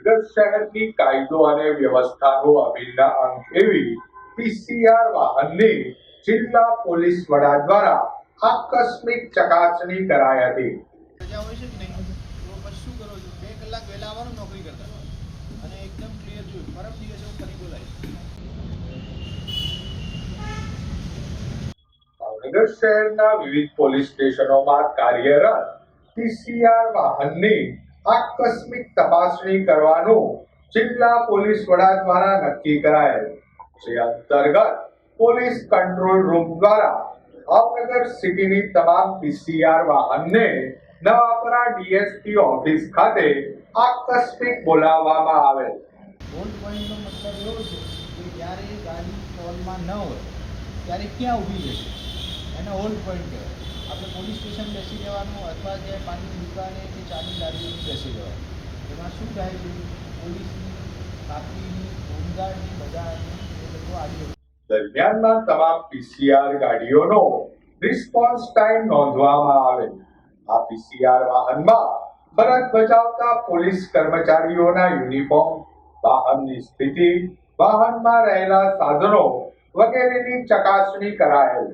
ભાવનગર શહેરની કાયદો અને વ્યવસ્થાનો અભિન્ન અંગ એવી પીસીઆર વાહનની જિલ્લા પોલીસ વડા દ્વારા આકસ્મિક ચકાસણી કરાઈ હતી. રજા હોય છે કે નહીં તો શું કરો છો? બે કલાક વહેલા આવવાનું નોકરી કરતા અને એકદમ ક્લિયર જોયું પરમ દિવસે હું ફરી બોલાવીશ. ભાવનગર શહેરના વિવિધ પોલીસ સ્ટેશનોમાં કાર્યરત પીસીઆર વાહનની આકસ્મિક તપાસણી કરવાનું જિલ્લા પોલીસ વડા દ્વારા નક્કી કરાયેલ. જે અંતર્ગત પોલીસ કંટ્રોલ રૂમ દ્વારા ભાવનગર સિટીની તમામ પીસીઆર વાહનને નવાપરા ડીએસપી ઓફિસ ખાતે આકસ્મિક બોલાવવામાં આવેલ. હોલ્ડ પોઈન્ટનો મતલબ એવો છે કે જ્યારે ગાડી સ્ટોલમાં ન હોય, ત્યારે ક્યાં ઊભી છે એને હોલ્ડ પોઈન્ટ કહેવાય આપણે પોલીસ સ્ટેશન બેસી જવાનું અથવા જે પાણીની દુકાને કે ચાની લારીઓની બેસી જવાનું એમાં શું થાય છે? પોલીસની કાપીની હોમગાર્ડની બધાની એ લોકો આવી દરમિયાનના તમામ પીસીઆર ગાડીઓનો રિસ્પોન્સ ટાઈમ નોંધવામાં આવે. આ પીસીઆર વાહનમાં ફરજ બજાવતા પોલીસ કર્મચારીઓના યુનિફોર્મ, વાહનની સ્થિતિ, વાહનમાં રહેલા સાધનો વગેરેની ચકાસણી કરાયેલ.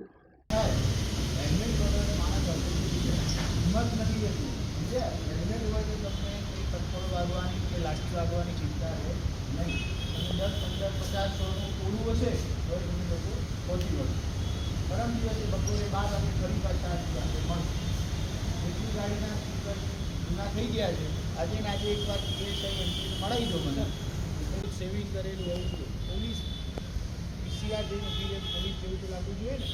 પથ્થર કે લાઠી લાગવાની ચિંતા રહે? નહીં. તમે દસ, પંદર, પચાસ સોળનું થોડું હશે, તો તમે લોકો પહોંચી વળશે પરમ દિવસે બપોરે બાર વાગે ફરી પાછા આવી જશે મળશે એટલી ગાડીના સ્પીકર જૂના થઈ ગયા છે. આજે ને આજે એક વાર પીએસઆઈ એન્ટ્રી મળાવી દો મને. થોડુંક સેવિંગ કરેલું હોવું જોઈએ પોલીસ પીસીઆર જેવી પીએમ પોલીસ જેવું તો લાગવું જોઈએ ને?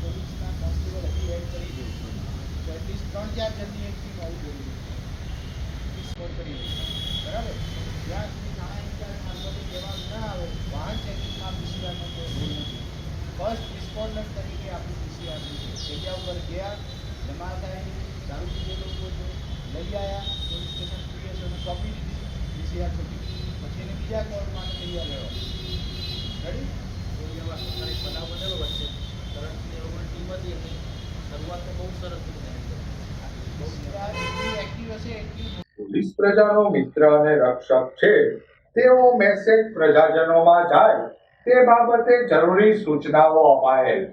પોલીસના કોન્સ્ટેબલ હજી એડ કરી દઉં છું. ત્રણ ચાર જણની એક ટીમ હોવી જોઈએ ઉપર ગયા જમા થાય દારૂ લોકો છે લઈ આવ્યા પોલીસ સ્ટેશન પીએસઓને સોંપી દીધી પછી એને બીજા કોર્ટ માટે તૈયાર રહેવા રેડી કોઈ એવા સરકારી બનાવ બનેલો વચ્ચે કરંટની એવું ટીમ હતી એની શરૂઆત બહુ સરસ એટલી પોલીસ પ્રજાનો મિત્ર અને રક્ષક છે. તેવો મેસેજ પ્રજાજનોમાં જાય. તે બાબતે જરૂરી સૂચનાઓ અપાયેલ.